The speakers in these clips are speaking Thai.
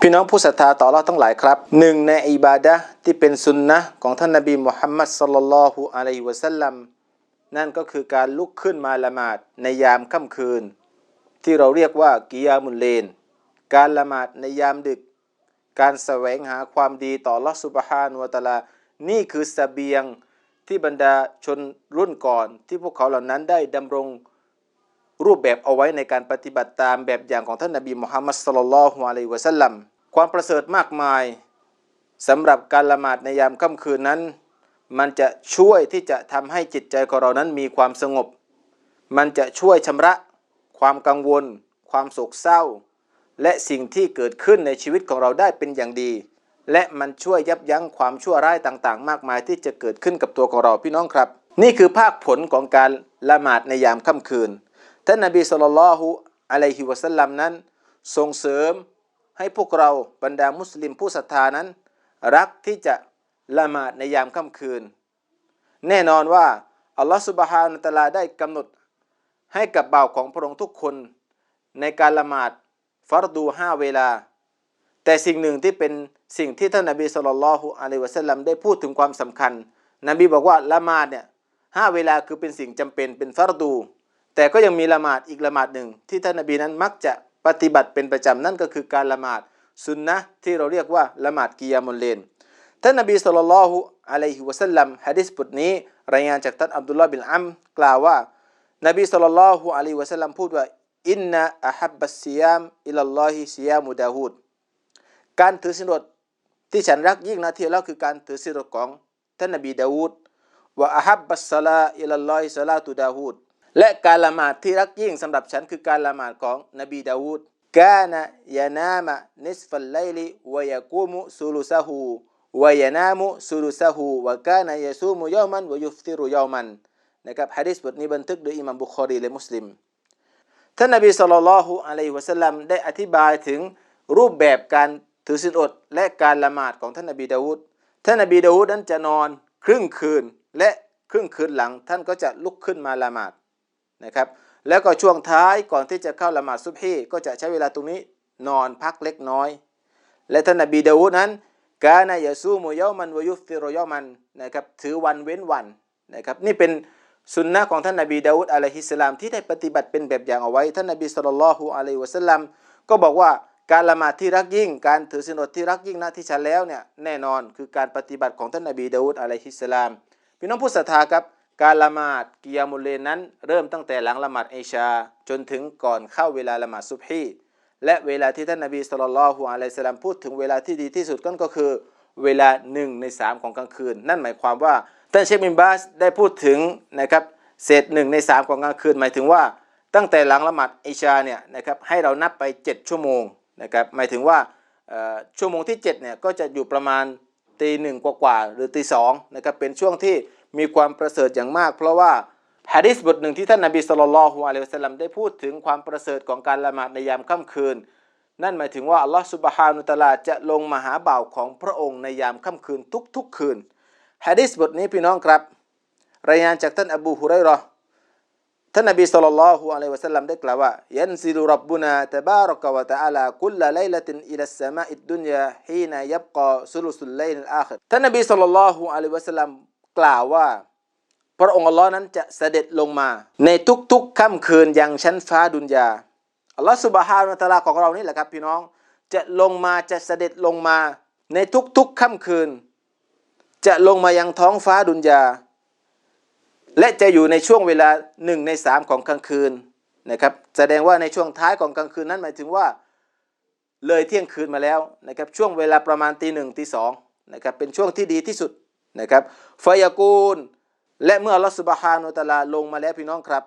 พี่น้องผู้ศรัทธาต่อเราทั้งหลายครับหนึ่งในอิบาดะที่เป็นสุนนะของท่านนบีมุฮัมมัดสัลลัลลอฮุอะลัยฮิวะสัลลัมนั่นก็คือการลุกขึ้นมาละหมาดในยามค่ำคืน ที่เราเรียกว่ากิยามุลเลน การละหมาดในยามดึก การแสวงหาความดีต่อลอสุบฮานุวะตาลา นี่คือสเสบียงที่บรรดาชนรุ่นก่อน ที่พวกเขาเหล่านั้นได้ดำรง รูปแบบเอาไว้ในการปฏิบัติตามแบบอย่างของท่านนบีมุฮัมมัดสลลัลฮุอะลัยวะสัลลัมความประเสริฐมากมายสำหรับการละหมาดในยามค่ำคืนนั้น มันจะช่วยที่จะทำให้จิตใจของเรานั้นมีความสงบ มันจะช่วยชำระความกังวล ความโศกเศร้า และสิ่งที่เกิดขึ้นในชีวิตของเราได้เป็นอย่างดี และมันช่วยยับยั้งความชั่วร้ายต่างๆ มากมายที่จะเกิดขึ้นกับตัวของเราพี่น้องครับ นี่คือภาคผลของการละหมาดในยามค่ำคืน ท่านนบีสุลต่านละฮุอะลัยฮิวะสัลลัมนั้นส่งเสริมให้พวกเราบรรดามุสลิมผู้ศรัทธานั้น รักที่จะละหมาดในยามค่ำคืน แน่นอนว่าอัลลอฮฺสุบฮานุตะลาได้กำหนดให้กับบ่าวของพระองค์ทุกคนในการละหมาดฟารดูห้าเวลา แต่สิ่งหนึ่งที่เป็นสิ่งที่ท่านนบีสุลต่านละฮุอะลัยวะสัลลัมได้พูดถึงความสำคัญ นบีบอกว่าละหมาดเนี่ยห้าเวลาคือเป็นสิ่งจำเป็นเป็นฟารดู แต่ก็ยังมีละหมาดอีกละหมาดหนึ่งที่ท่านนบีนั้นมักจะปฏิบัติเป็นประจำนั่นก็คือการละหมาดสุนนะที่เราเรียกว่าละหมาดกิยามุลเลนท่านนบีสุลต่านละฮุอะลัยฮิวะสัลลัมฮะดิษบทนี้ รายงานจากท่านอับดุลลอฮ์บินอัมกล่าวว่า นบีสุลต่านละฮุอะลัยฮิวะสัลลัมพูดว่าอินนะอะฮับบัสซิยามอิลลัลลอฮิซิยามุดาฮูดการถือศีลอดที่ฉันรักยิ่งนะที่แล้วคือการถือศีลอดของท่านนบีดาวูดว่าอะฮับบัสซาลาอิลลัลลอฮิซาลาตุดาฮูด และการละหมาดที่รักยิ่งสำหรับฉันคือการละหมาดของนบีดาวูดกานะยานามะนิสฟัลไลลิวยะกูมุซุลุซะฮูวะยานามุซุลุซะฮูวกานะยะซูมุยอมันวยุฟติรุยอมันนะครับฮะดิษบทนี้บันทึกโดยอิหมัมบุคอรีและมุสลิมท่านนบีสุลต่านละฮุอะลัยฮิวะสัลลัมได้อธิบายถึงรูปแบบการถือศีลอดและการละหมาดของท่านนบีดาวูดท่านนบีดาวูดนั้นจะนอนครึ่งคืนและครึ่งคืนหลังท่านก็จะลุกขึ้นมาละหมาด นะครับ แล้วก็ช่วงท้ายก่อนที่จะเข้าละหมาดซุบฮีก็จะใช้เวลาตรงนี้นอนพักเล็กน้อย และท่านนบีดาวูดนั้นกานายาซูมุยอมันวยุฟติรยอมันนะครับถือวันเว้นวันนะครับนี่เป็นสุนนะของท่านนบีดาวูดอะลัยฮิสสลามที่ได้ปฏิบัติเป็นแบบอย่างเอาไว้ ท่านนบีสุลต่านละฮุอะลัยฮิวะสัลลัมก็บอกว่าการละหมาดที่รักยิ่ง การถือศีลอดที่รักยิ่งนะที่ฉันแล้วเนี่ยแน่นอนคือการปฏิบัติของท่านนบีดาวูดอะลัยฮิสสลามพี่น้องผู้ศรัทธาครับ การละหมาดกิยามุลเลนนั้น เริ่มตั้งแต่หลังละหมาดอิชา จนถึงก่อนเข้าเวลาละหมาดซุบฮีและเวลาที่ท่านนบีสุลต่านละฮุอะลัยสสลามพูดถึงเวลาที่ดีที่สุดก็คือเวลาหนึ่งในสามของกลางคืน นั่นหมายความว่าท่านเชคบินบาสได้พูดถึงนะครับเศษหนึ่งในสามของกลางคืน หมายถึงว่าตั้งแต่หลังละหมาดอิชาเนี่ยนะครับให้เรานับไป 7 ชั่วโมงนะครับหมายถึงว่าชั่วโมงที่7เนี่ยก็จะอยู่ประมาณตีหนึ่งกว่าๆหรือตีสองนะครับเป็นช่วงที่ มีความประเสริฐอย่างมาก เพราะว่าฮะดิษบทหนึ่งที่ท่านนบีสุลต่านละฮุอะลัยฮิวะสัลลัมได้พูดถึงความประเสริฐของการละหมาดในยามค่ำคืน นั่นหมายถึงว่าอัลลอฮฺสุบฮานุตะลาจะลงมาหาบ่าวของพระองค์ในยามค่ำคืนทุกๆคืนฮะดิษบทนี้พี่น้องครับ รายงานจากท่านอบูฮุไรรอท่านนบีสุลต่านละฮุอะลัยฮิวะสัลลัมได้กล่าวว่ายันซิลุรับบุนาตะบารักวะตะอาลาคุลละไลละตินอิลัสสมาอิดดุนยาฮีนายับกอซุลุสุลไลนอาคิรท่านนบีสุลต่านละฮุอะลัยฮิสลลัม กล่าวว่า พระองค์อัลลอฮ์นั้นจะเสด็จลงมา ในทุกๆค่ำคืนยังชั้นฟ้าดุนยาอัลลอฮฺสุบฮานุตะลาของเรานี่แหละครับพี่น้องจะลงมาจะเสด็จลงมา ในทุกๆค่ำคืน จะลงมายังท้องฟ้าดุนยา และจะอยู่ในช่วงเวลาหนึ่งในสามของกลางคืนนะครับแสดงว่าในช่วงท้ายของกลางคืนนั้นหมายถึงว่าเลยเที่ยงคืนมาแล้วนะครับช่วงเวลาประมาณตีหนึ่งตีสองนะครับเป็นช่วงที่ดีที่สุด นะครับฟยากูล และเมื่ออัลอสุบฮานุตลาลงมาแล้วพี่น้องครับ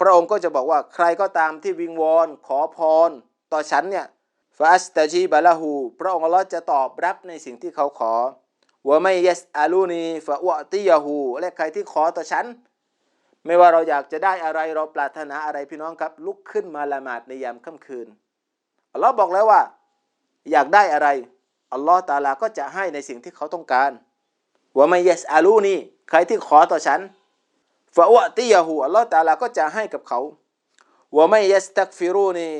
พระองค์ก็จะบอกว่าใครก็ตามที่วิงวอนขอพร ต่อฉันเนี่ยฟาสตาจีบาลาหูพระองค์อลอจะตอบรับในสิ่งที่เขาขอว่าไม่ยัสอาลูนีฟะวะติยาหูและใครที่ขอต่อฉัน ไม่ว่าเราอยากจะได้อะไรเราปรารถนาอะไรพี่น้องครับ ลุกขึ้นมาละหมาดในยามค่ำคืนอัลอฮ์บอกแล้วว่า อยากได้อะไร อัลลอฮ์ตาลาก็จะให้ในสิ่งที่เขาต้องการว่าไม่ยสอาลูนี่ใครที่ขอต่อฉันฟะวะติยาหูอัลลอฮ์ตาลาก็จะให้กับเขาว่าไม่ยสตักฟิรูนี่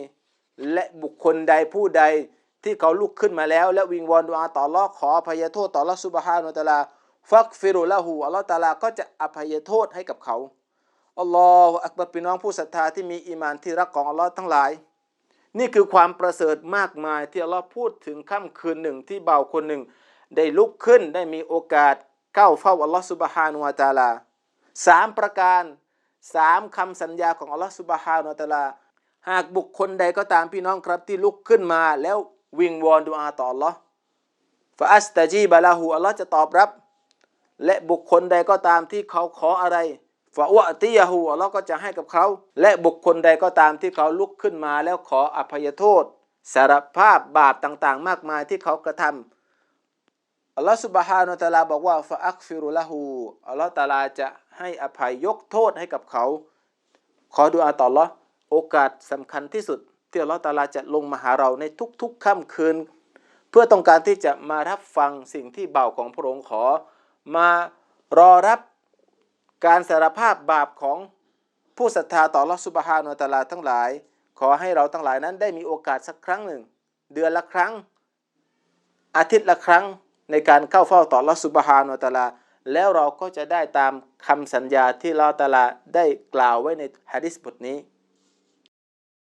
และบุคคลใดผู้ใดที่เขาลุกขึ้นมาแล้ว และวิงวอนดุอาต่อลอขออภัยโทษต่อลลอฮ์ซุบฮานุตะอาลาฟักฟิรุละหูอัลลอฮ์ตาลาก็จะอภัยโทษให้กับเขาอัลลอฮฺอักบัรพี่น้องผู้ศรัทธาที่มีอีมานที่รักของอัลลอฮ์ทั้งหลาย นี่คือความประเสริฐมากมายที่อัลลอฮ์พูดถึงค่ำคืนหนึ่งที่เบาคนหนึ่ง ได้ลุกขึ้นได้มีโอกาสเข้าเฝ้าอัลลอฮ์ซุบฮานุวะตาลาสามประการสามคำสัญญาของอัลลอฮ์ซุบฮานุวะตาลา หากบุคคลใดก็ตามพี่น้องครับที่ลุกขึ้นมา แล้ววิงวอนดุอาต่อ Allah ฟาอัสตาจีบะลาหูอัลลอฮ์จะตอบรับ และบุคคลใดก็ตามที่เขาขออะไร ฟาอวะติยาหูอัลลอฮ์ก็จะให้กับเขา และบุคคลใดก็ตามที่เขาลุกขึ้นมาแล้วขออภัยโทษ สารภาพบาปต่างๆ มากมายที่เขากระทำอัลลอฮ์สุบฮานุตะอาลาบอกว่าฟาอักฟิรุละหูอัลลอฮ์ตะอาลาจะให้อภัยยกโทษให้กับเขา ขอดุอาต่อ Allah โอกาสสำคัญที่สุด ที่อัลลอฮฺตาลาจะลงมาหาเราในทุกๆค่ำคืน เพื่อต้องการที่จะมารับฟังสิ่งที่เบาของพระองค์ขอ มารอรับ การสารภาพบาปของผู้ศรัทธาต่อลอสุบฮานุตะอาลาทั้งหลาย ขอให้เราทั้งหลายนั้นได้มีโอกาสสักครั้งหนึ่ง เดือนละครั้ง อาทิตย์ละครั้งในการเข้าเฝ้าต่อลอสุบฮานุตะอาลา แล้วเราก็จะได้ตามคำสัญญาที่ลอตะอาลาได้กล่าวไว้ในฮะดิษบทนี้